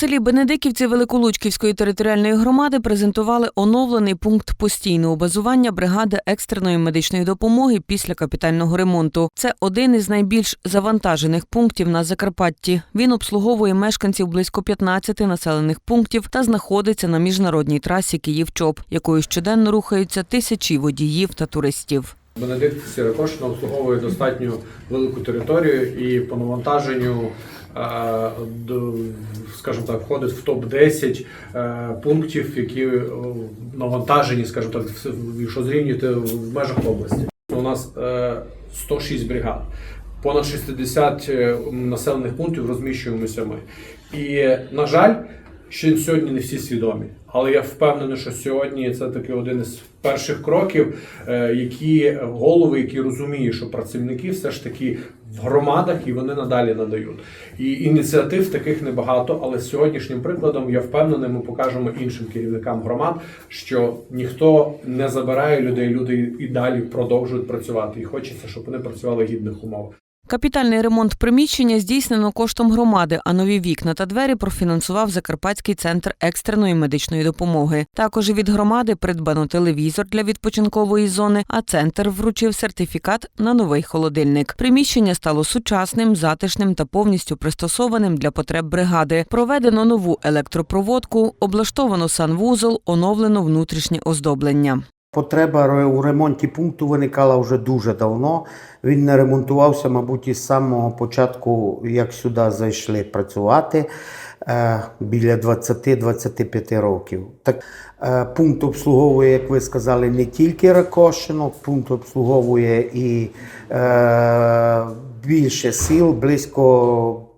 селі Бенедиківці Великолучківської територіальної громади презентували оновлений пункт постійного базування бригади екстреної медичної допомоги після капітального ремонту. Це один із найбільш завантажених пунктів на Закарпатті. Він обслуговує мешканців близько 15 населених пунктів та знаходиться на міжнародній трасі Київ-Чоп, якою щоденно рухаються тисячі водіїв та туристів. Бенедикт Сірокошина обслуговує достатньо велику територію і по навантаженню, скажімо так, входить в топ-10 е, пунктів, які е, навантажені, скажімо так, якщо зрівнювати в межах області. У нас е, 106 бригад. Понад 60 е, населених пунктів розміщуємося ми. І, на жаль, ще сьогодні не всі свідомі. Але я впевнений, що сьогодні це таки один із перших кроків, е, які голови, які розуміють, що працівники все ж таки в громадах і вони надалі надають. І ініціатив таких небагато, але сьогоднішнім прикладом я впевнений, ми покажемо іншим керівникам громад, що ніхто не забирає людей, люди і далі продовжують працювати. І хочеться, щоб вони працювали в гідних умовах. Капітальний ремонт приміщення здійснено коштом громади, а нові вікна та двері профінансував Закарпатський центр екстреної медичної допомоги. Також від громади придбано телевізор для відпочинкової зони, а центр вручив сертифікат на новий холодильник. Приміщення стало сучасним, затишним та повністю пристосованим для потреб бригади. Проведено нову електропроводку, облаштовано санвузол, оновлено внутрішнє оздоблення. Потреба у ремонті пункту виникала вже дуже давно. Він не ремонтувався, мабуть, із самого початку, як сюди зайшли працювати е, біля 20-25 років. Так, е, пункт обслуговує, як ви сказали, не тільки Ракошино, пункт обслуговує і е, більше сіл, близько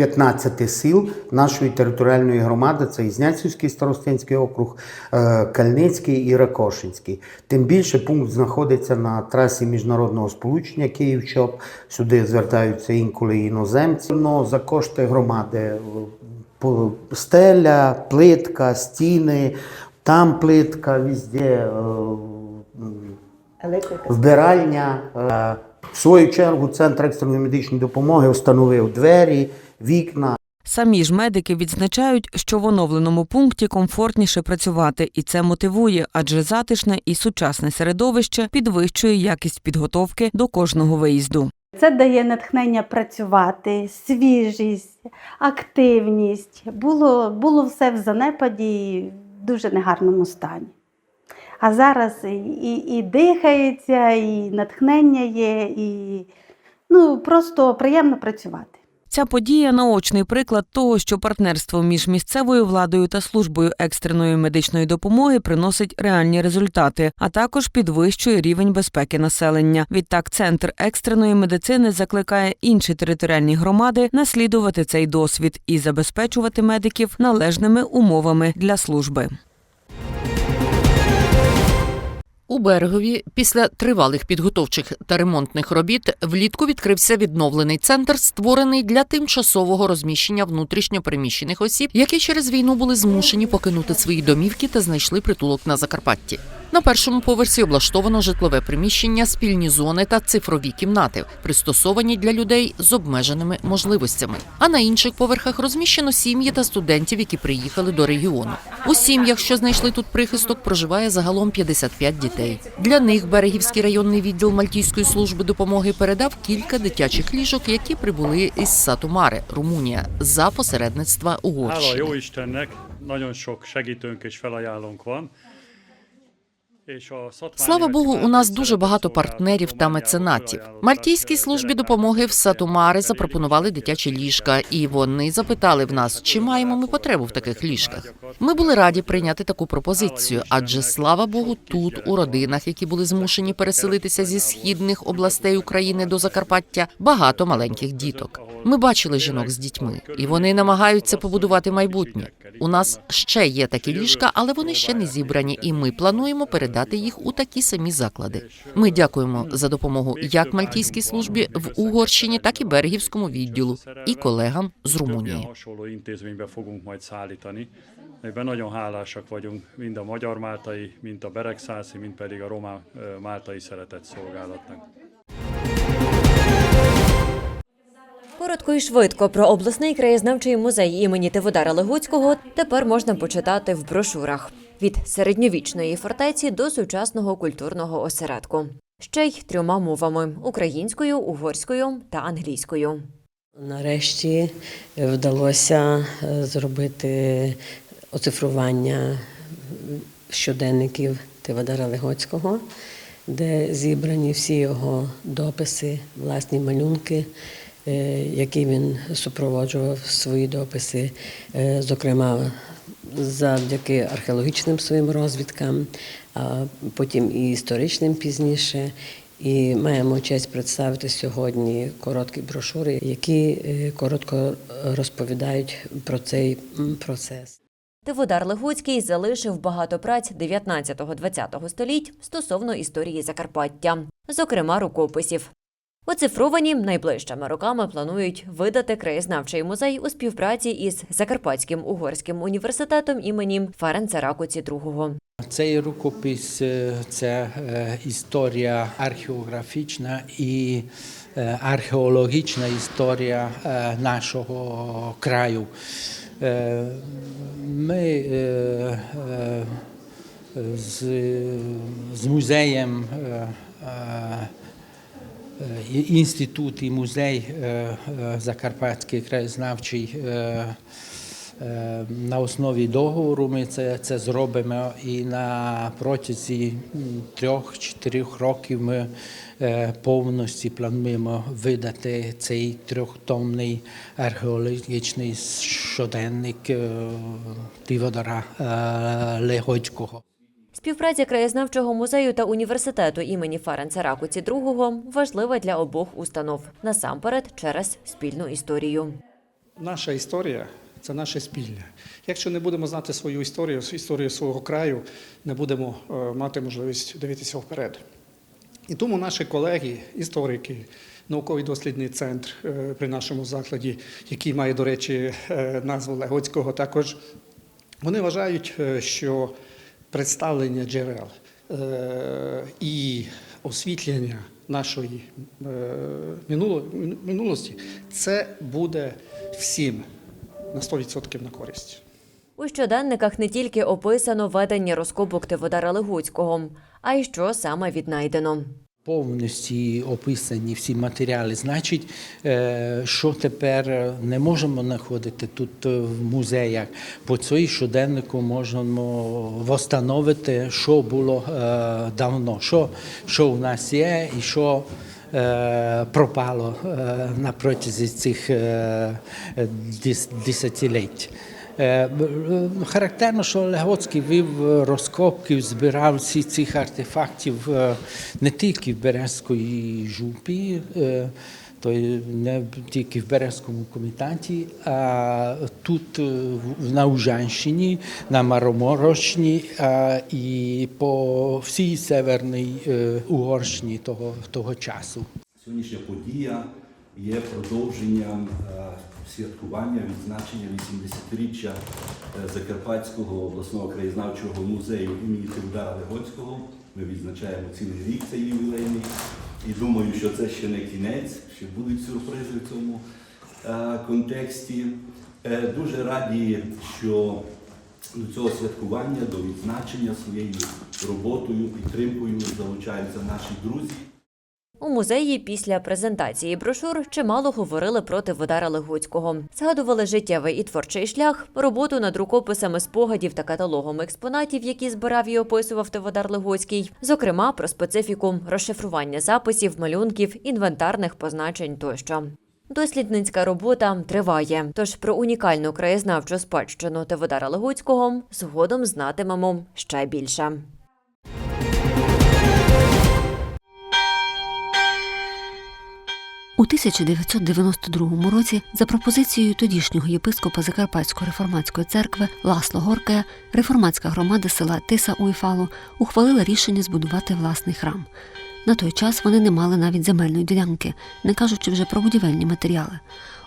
15 сіл нашої територіальної громади це Ізняцівський старостинський округ, е, Кальницький і Ракошинський. Тим більше пункт знаходиться на трасі міжнародного сполучення Київ-Чоп. Сюди звертаються інколи іноземці. Ну, за кошти громади е, стеля, плитка, стіни, там плитка, везде. е, вбиральня. В свою чергу Центр екстреної медичної допомоги встановив двері, вікна. Самі ж медики відзначають, що в оновленому пункті комфортніше працювати, і це мотивує, адже затишне і сучасне середовище підвищує якість підготовки до кожного виїзду. Це дає натхнення працювати, свіжість, активність. Було, було все в занепаді і в дуже негарному стані. А зараз і, і, і дихається, і натхнення є, і ну, просто приємно працювати. Ця подія наочний приклад того, що партнерство між місцевою владою та службою екстреної медичної допомоги приносить реальні результати, а також підвищує рівень безпеки населення. Відтак, центр екстреної медицини закликає інші територіальні громади наслідувати цей досвід і забезпечувати медиків належними умовами для служби. У берегові після тривалих підготовчих та ремонтних робіт влітку відкрився відновлений центр, створений для тимчасового розміщення внутрішньопереміщених осіб, які через війну були змушені покинути свої домівки та знайшли притулок на Закарпатті. На першому поверсі облаштовано житлове приміщення, спільні зони та цифрові кімнати, пристосовані для людей з обмеженими можливостями. А на інших поверхах розміщено сім'ї та студентів, які приїхали до регіону. У сім'ях, що знайшли тут прихисток, проживає загалом 55 дітей. Для них берегівський районний відділ Мальтійської служби допомоги передав кілька дитячих ліжок, які прибули із Сатумари, Румунія, за посередництва Угорщини. Слава Богу, у нас дуже багато партнерів та меценатів. Мальтійській службі допомоги в Сатумари запропонували дитячі ліжка, і вони запитали в нас, чи маємо ми потребу в таких ліжках. Ми були раді прийняти таку пропозицію, адже слава Богу, тут у родинах, які були змушені переселитися зі східних областей України до Закарпаття, багато маленьких діток. Ми бачили жінок з дітьми, і вони намагаються побудувати майбутнє. У нас ще є такі ліжка, але вони ще не зібрані, і ми плануємо передати їх у такі самі заклади. Ми дякуємо за допомогу як мальтійській службі в Угорщині, так і берегівському відділу і колегам з Румунії. Ebben nagyon hálásak vagyunk mind a magyar máltai, mind a beregszászi, mind pedig a román máltai szeretett szolgálatnak. Коротко і швидко про обласний краєзнавчий музей імені Тиводара Легуцького тепер можна почитати в брошурах від середньовічної фортеці до сучасного культурного осередку. Ще й трьома мовами українською, угорською та англійською. Нарешті вдалося е, зробити оцифрування щоденників Тивадара Легоцького, де зібрані всі його дописи, власні малюнки, е, які він супроводжував свої дописи, е, зокрема завдяки археологічним своїм розвідкам, а потім і історичним пізніше. І маємо честь представити сьогодні короткі брошури, які е, коротко розповідають про цей процес. Тиводар Легуцький залишив багато праць 19-20 століть стосовно історії Закарпаття, зокрема рукописів. Оцифровані найближчими роками планують видати краєзнавчий музей у співпраці із Закарпатським угорським університетом імені Ференца Ракоці II. Цей рукопис е, це е, історія археографічна і е, археологічна історія нашого краю. Ми з, з музеєм Інститут і музей е, е, Закарпатський краєзнавчий е, е, на основі договору ми це, це зробимо і на протязі трьох-чотирьох років ми е, повністю плануємо видати цей трьохтомний археологічний щоденник е, Тиводора е, Легоцького. Співпраця краєзнавчого музею та університету імені Ференца Ракоці II важлива для обох установ насамперед через спільну історію. Наша історія це наше спільне. Якщо не будемо знати свою історію, історію свого краю, не будемо е, мати можливість дивитися вперед. І тому наші колеги, історики, науковий дослідний центр е, при нашому закладі, який має, до речі, е, назву Легоцького, також вони вважають, що представлення джерел е, і освітлення нашої е, минуло- минулості це буде всім на 100% на користь. У щоденниках не тільки описано ведення розкопок Тиводара Легуцького, а й що саме віднайдено. Повністю описані всі матеріали. Значить, е, що тепер не можемо знаходити тут е, в музеях. По цій щоденнику можемо встановити, що було е, давно, що, що у нас є і що е, пропало е, на протязі цих е, дес- десятиліть. Е, Характерно, що Легоцький вів розкопки, збирав всі цих артефактів е, не тільки в Березької жупі, е, то не тільки в Березькому комітаті, а тут на Ужанщині, на Мароморощині а, і по всій Северній Угорщині того, того часу. Сьогоднішня подія є продовженням святкування відзначення 80-річчя е, Закарпатського обласного краєзнавчого музею імені Теодора Легоцького. Ми відзначаємо цілий рік цей ювілейний. І думаю, що це ще не кінець, ще будуть сюрпризи в цьому е, контексті. Е, Дуже раді, що до цього святкування, до відзначення своєю роботою, підтримкою залучаються наші друзі. У музеї після презентації брошур чимало говорили про Тиводара Легуцького. Згадували життєвий і творчий шлях, роботу над рукописами спогадів та каталогом експонатів, які збирав і описував Тиводар Легуцький, зокрема про специфіку розшифрування записів, малюнків, інвентарних позначень тощо. Дослідницька робота триває, тож про унікальну краєзнавчу спадщину Тиводара Легуцького згодом знатимемо ще більше. У 1992 році за пропозицією тодішнього єпископа Закарпатської реформатської церкви Ласло Горкея, реформатська громада села Тиса Уйфалу ухвалила рішення збудувати власний храм. На той час вони не мали навіть земельної ділянки, не кажучи вже про будівельні матеріали.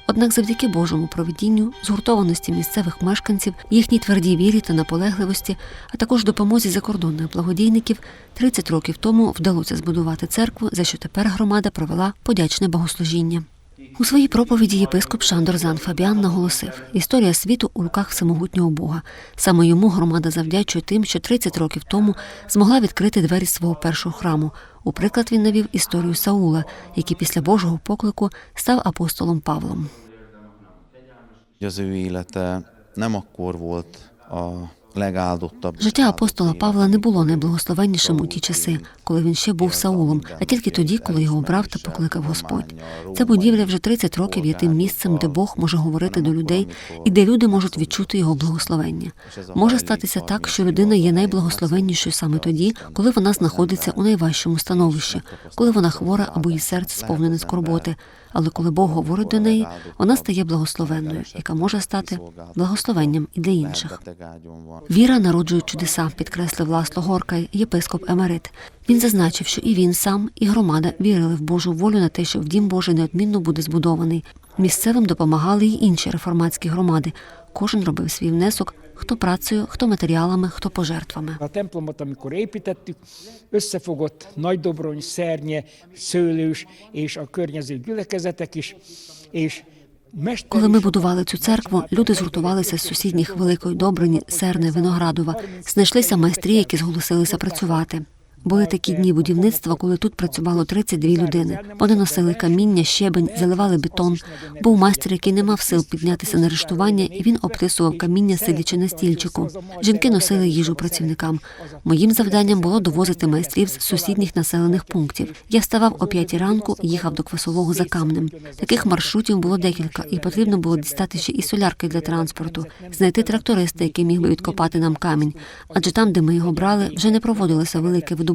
Однак завдяки Божому провидінню, згуртованості місцевих мешканців, їхній твердій вірі та наполегливості, а також допомозі закордонних благодійників, 30 років тому вдалося збудувати церкву, за що тепер громада провела подячне богослужіння. У своїй проповіді єпископ Шандор Зан Фабіан наголосив: історія світу у руках всемогутнього Бога. Саме йому громада завдячує тим, що 30 років тому змогла відкрити двері свого першого храму. У приклад він навів історію Саула, який після Божого поклику став апостолом Павлом. Az ő élete nem akkor volt. Життя апостола Павла не було найблагословеннішим у ті часи, коли він ще був Саулом, а тільки тоді, коли його обрав та покликав Господь. Ця будівля вже 30 років є тим місцем, де Бог може говорити до людей і де люди можуть відчути його благословення. Може статися так, що людина є найблагословеннішою саме тоді, коли вона знаходиться у найважчому становищі, коли вона хвора або її серце сповнене скорботи. Але коли Бог говорить до неї, вона стає благословенною, яка може стати благословенням і для інших. Віра народжує чудеса, підкреслив Ласло Горкай, єпископ Емерит. Він зазначив, що і він сам, і громада вірили в Божу волю на те, що в дім Божий неодмінно буде збудований. Місцевим допомагали й інші реформатські громади. Кожен робив свій внесок, хто працею, хто матеріалами, хто пожертвами. A templomot, amikor építettük, összefogott Nagydobrony, Szernye, Szőlős és a környező gyülekezetek is, és Коли ми будували цю церкву, люди згуртувалися з сусідніх Великої Добрині, Серни, Виноградова. Знайшлися майстрі, які зголосилися працювати. Були такі дні будівництва, коли тут працювало 32 людини. Вони носили каміння, щебень, заливали бетон. Був майстер, який не мав сил піднятися на рештування, і він обтисував каміння, сидячи на стільчику. Жінки носили їжу працівникам. Моїм завданням було довозити майстрів з сусідніх населених пунктів. Я вставав о п'ятій ранку, і їхав до квасового за камнем. Таких маршрутів було декілька, і потрібно було дістати ще і солярки для транспорту, знайти тракториста, який міг би відкопати нам камінь. Адже там, де ми його брали, вже не проводилося велике видобування.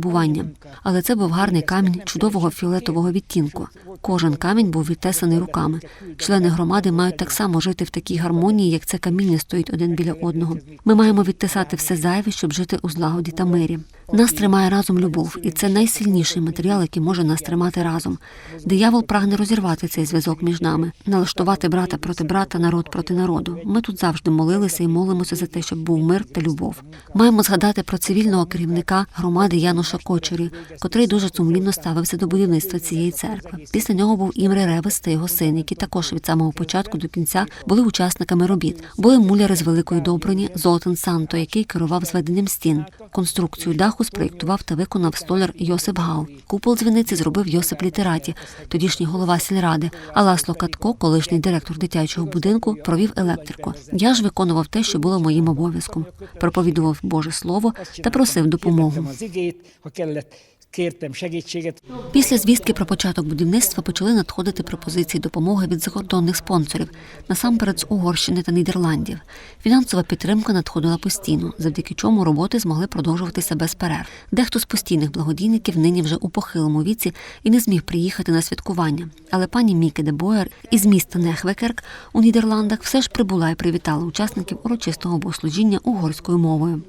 Але це був гарний камінь чудового фіолетового відтінку. Кожен камінь був відтесаний руками. Члени громади мають так само жити в такій гармонії, як це каміння стоїть один біля одного. Ми маємо відтесати все зайве, щоб жити у злагоді та мирі. Нас тримає разом любов, і це найсильніший матеріал, який може нас тримати разом. Диявол прагне розірвати цей зв'язок між нами, налаштувати брата проти брата, народ проти народу. Ми тут завжди молилися і молимося за те, щоб був мир та любов. Маємо згадати про цивільного керівника громади Януша Кочері, котрий дуже сумлінно ставився до будівництва цієї церкви. Після нього був Імре Ревес та його син, які також від самого початку до кінця були учасниками робіт. Були муляри з Великої Добрині, Золотен Санто, який керував зведенням стін. Конструкцію даху спроєктував та виконав столяр Йосип Гау. Купол дзвіниці зробив Йосип Літераті, тодішній голова сільради. А Ласло Катко, колишній директор дитячого будинку, провів електрику. Я ж виконував те, що було моїм обов'язком. Проповідував Боже Слово та просив допомогу. Kértem segítséget. Після звістки про початок будівництва почали надходити пропозиції допомоги від закордонних спонсорів, насамперед з Угорщини та Нідерландів. Фінансова підтримка надходила постійно, завдяки чому роботи змогли продовжуватися без перерв. Дехто з постійних благодійників нині вже у похилому віці і не зміг приїхати на святкування. Але пані Міке де Боєр із міста Нехвекерк у Нідерландах все ж прибула і привітала учасників урочистого богослужіння угорською мовою.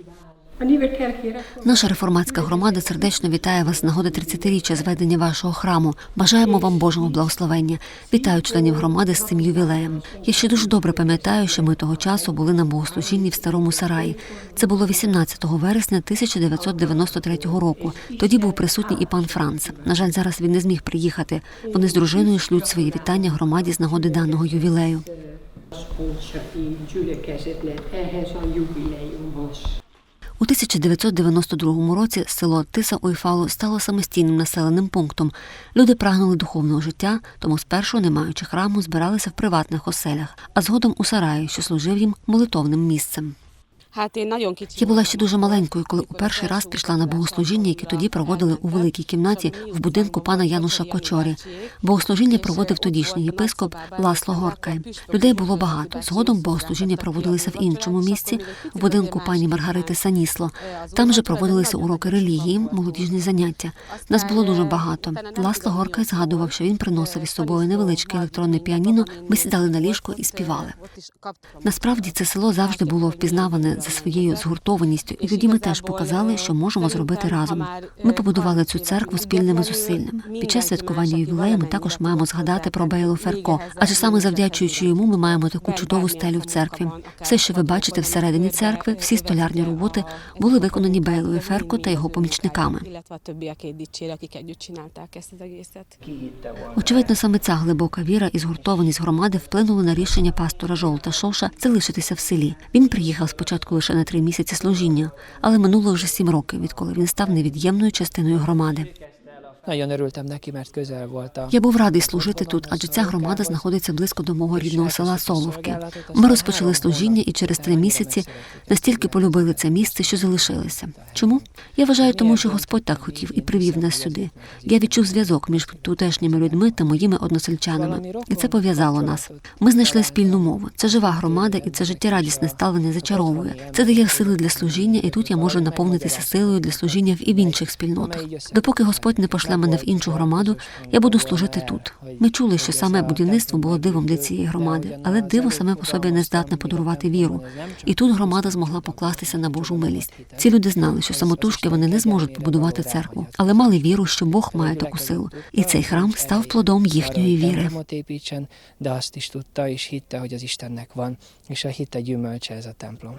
Наша реформатська громада сердечно вітає вас з нагоди 30-річчя зведення вашого храму. Бажаємо вам Божого благословення. Вітаю членів громади з цим ювілеєм. Я ще дуже добре пам'ятаю, що ми того часу були на богослужінні в старому сараї. Це було 18 вересня 1993 року. Тоді був присутній і пан Франц. На жаль, зараз він не зміг приїхати. Вони з дружиною шлють свої вітання громаді з нагоди даного ювілею. У 1992 році село Тиса Уйфалу стало самостійним населеним пунктом. Люди прагнули духовного життя, тому спершу, не маючи храму, збиралися в приватних оселях, а згодом у сараї, що служив їм молитовним місцем. Я була ще дуже маленькою, коли у перший раз пішла на богослужіння, яке тоді проводили у великій кімнаті в будинку пана Януша Кочорі. Богослужіння проводив тодішній єпископ Ласло Горкай. Людей було багато. Згодом богослужіння проводилися в іншому місці, в будинку пані Маргарити Санісло. Там же проводилися уроки релігії, молодіжні заняття. Нас було дуже багато. Ласло Горкай згадував, що він приносив із собою невеличке електронне піаніно. Ми сідали на ліжко і співали. Насправді це село завжди було впізнаване за своєю згуртованістю, і тоді ми теж показали, що можемо зробити разом. Ми побудували цю церкву спільними зусиллями. Під час святкування ювілею ми також маємо згадати про Бейлу Ферко, адже саме завдячуючи йому, ми маємо таку чудову стелю в церкві. Все, що ви бачите всередині церкви, всі столярні роботи були виконані Бейлою Ферко та його помічниками. Очевидно, саме ця глибока віра і згуртованість громади вплинули на рішення пастора Жолта Шоша залишитися в селі. Він приїхав спочатку лише на три місяці служіння, але минуло вже сім років, відколи він став невід'ємною частиною громади. Я був радий служити тут, адже ця громада знаходиться близько до мого рідного села Соловки. Ми розпочали служіння і через три місяці настільки полюбили це місце, що залишилися. Чому? Я вважаю, тому що Господь так хотів і привів нас сюди. Я відчув зв'язок між тутешніми людьми та моїми односельчанами, і це пов'язало нас. Ми знайшли спільну мову. Це жива громада, і це життєрадісне ставлення зачаровує. Це дає сили для служіння, і тут я можу наповнитися силою для служіння в і в інших спільнотах. Допоки Господь не пошле мене в іншу громаду, я буду служити тут. Ми чули, що саме будівництво було дивом для цієї громади, але диво саме по собі не здатне подарувати віру. І тут громада змогла покластися на Божу милість. Ці люди знали, що самотужки вони не зможуть побудувати церкву, але мали віру, що Бог має таку силу. І цей храм став плодом їхньої віри. templomot építsen, de azt is tudta és hitte, hogy az Istennek van, és a hitte gyümölcse ez a templom.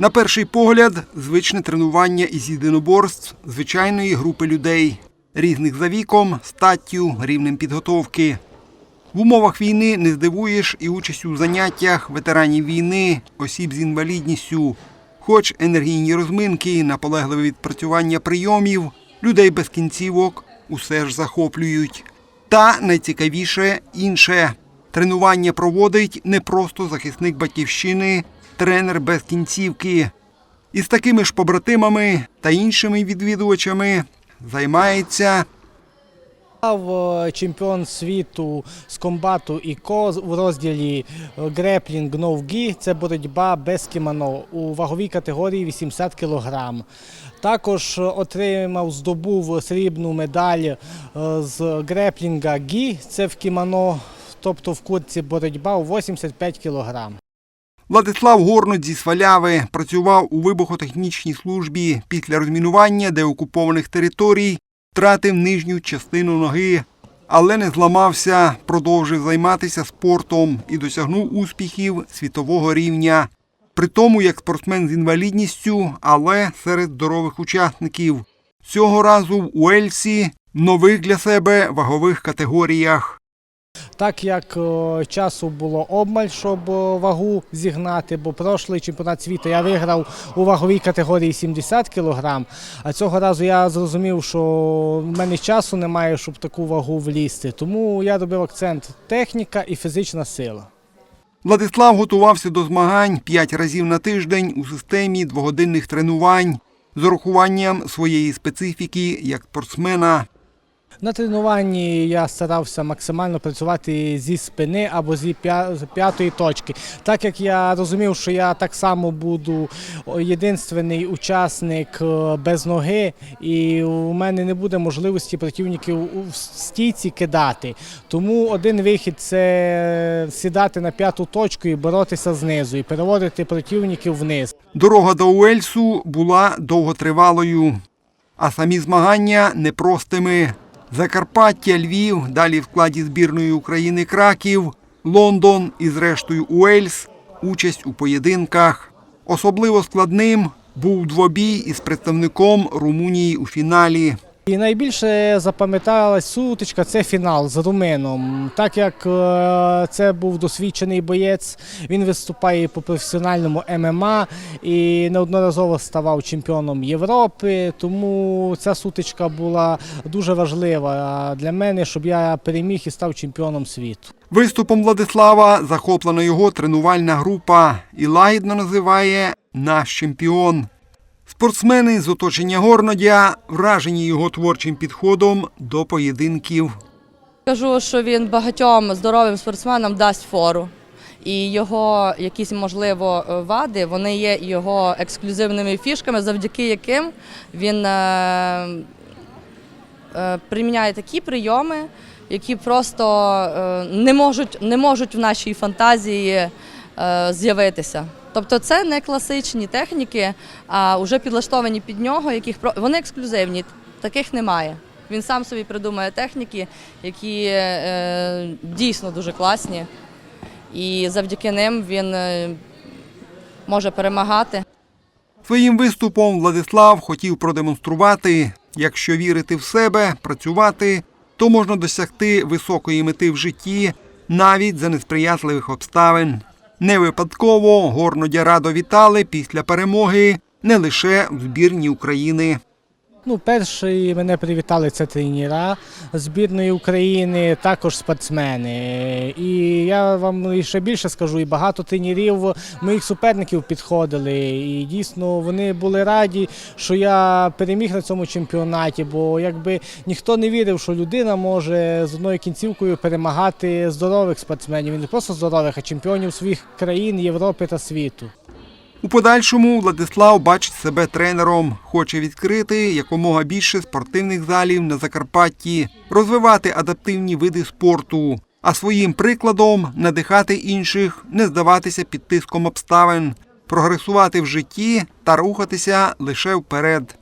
На перший погляд, звичне тренування із єдиноборств звичайної групи людей, різних за віком, статтю, рівнем підготовки. В умовах війни не здивуєш і участь у заняттях ветеранів війни, осіб з інвалідністю. Хоч енергійні розминки, наполегливе відпрацювання прийомів, людей без кінцівок усе ж захоплюють. Та найцікавіше інше. Тренування проводить не просто захисник батьківщини, тренер без кінцівки. Із такими ж побратимами та іншими відвідувачами займається е, чемпіон світу з комбату і ко в розділі е, греплінг новгі. Це боротьба без кімоно у ваговій категорії 80 кг. Також е, отримав, здобув срібну медаль з греплінга гі. Це в кімоно, тобто в курці боротьба у 85 кг. Владислав Горнот зі Сваляви працював у вибухотехнічній службі після розмінування деокупованих територій, втратив нижню частину ноги, але не зламався, продовжив займатися спортом і досягнув успіхів світового рівня. При тому як спортсмен з інвалідністю, але серед здорових учасників. Цього разу в Уельсі нових для себе вагових категоріях. Так як часу було обмаль, щоб вагу зігнати, бо прошлий чемпіонат світу я виграв у ваговій категорії 70 кг, а цього разу я зрозумів, що в мене часу немає, щоб таку вагу влізти. Тому я робив акцент техніка і фізична сила. Владислав готувався до змагань п'ять разів на тиждень у системі двогодинних тренувань з урахуванням своєї специфіки як спортсмена. На тренуванні я старався максимально працювати зі спини або зі п'ятої точки. Так як я розумів, що я так само буду єдинственний учасник е, без ноги, і у мене не буде можливості противників в стійці кидати. Тому один вихід це сідати на п'яту точку і боротися знизу, і переводити противників вниз. Дорога до Уельсу була довготривалою, а самі змагання непростими. Закарпаття, Львів, далі в складі збірної України Краків, Лондон і зрештою Уельс, участь у поєдинках. Особливо складним був двобій із представником Румунії у фіналі. І найбільше запам'яталась сутичка це фінал з румином. Так як е, це був досвідчений боєць, він виступає по професіональному ММА і неодноразово ставав чемпіоном Європи. Тому ця сутичка була дуже важлива для мене, щоб я переміг і став чемпіоном світу. Виступом Владислава захоплена його тренувальна група і лагідно називає наш чемпіон. Спортсмени з оточення Горнодя вражені його творчим підходом до поєдинків. Кажу, що він багатьом здоровим спортсменам дасть фору. і його якісь можливо вади, вони є його ексклюзивними фішками, завдяки яким він е, е, приміняє такі прийоми, які просто е, не можуть, не можуть в нашій фантазії е, з'явитися. Тобто це не класичні техніки, а вже підлаштовані під нього, яких вони ексклюзивні, таких немає. Він сам собі придумує техніки, які е, дійсно дуже класні, і завдяки ним він е, може перемагати. Своїм виступом Владислав хотів продемонструвати, якщо вірити в себе, працювати, то можна досягти високої мети в житті навіть за несприятливих обставин. Не випадково горнодяра довітали після перемоги не лише в збірні України. Ну, перший мене привітали це тренера збірної України, також спортсмени. І я вам ще більше скажу, і багато тренерів моїх суперників підходили. І дійсно вони були раді, що я переміг на цьому чемпіонаті, бо якби ніхто не вірив, що людина може з одною кінцівкою перемагати здорових спортсменів, і не просто здорових, а чемпіонів своїх країн, Європи та світу. У подальшому Владислав бачить себе тренером, хоче відкрити якомога більше спортивних залів на Закарпатті, розвивати адаптивні види спорту, а своїм прикладом надихати інших, не здаватися під тиском обставин, прогресувати в житті та рухатися лише вперед.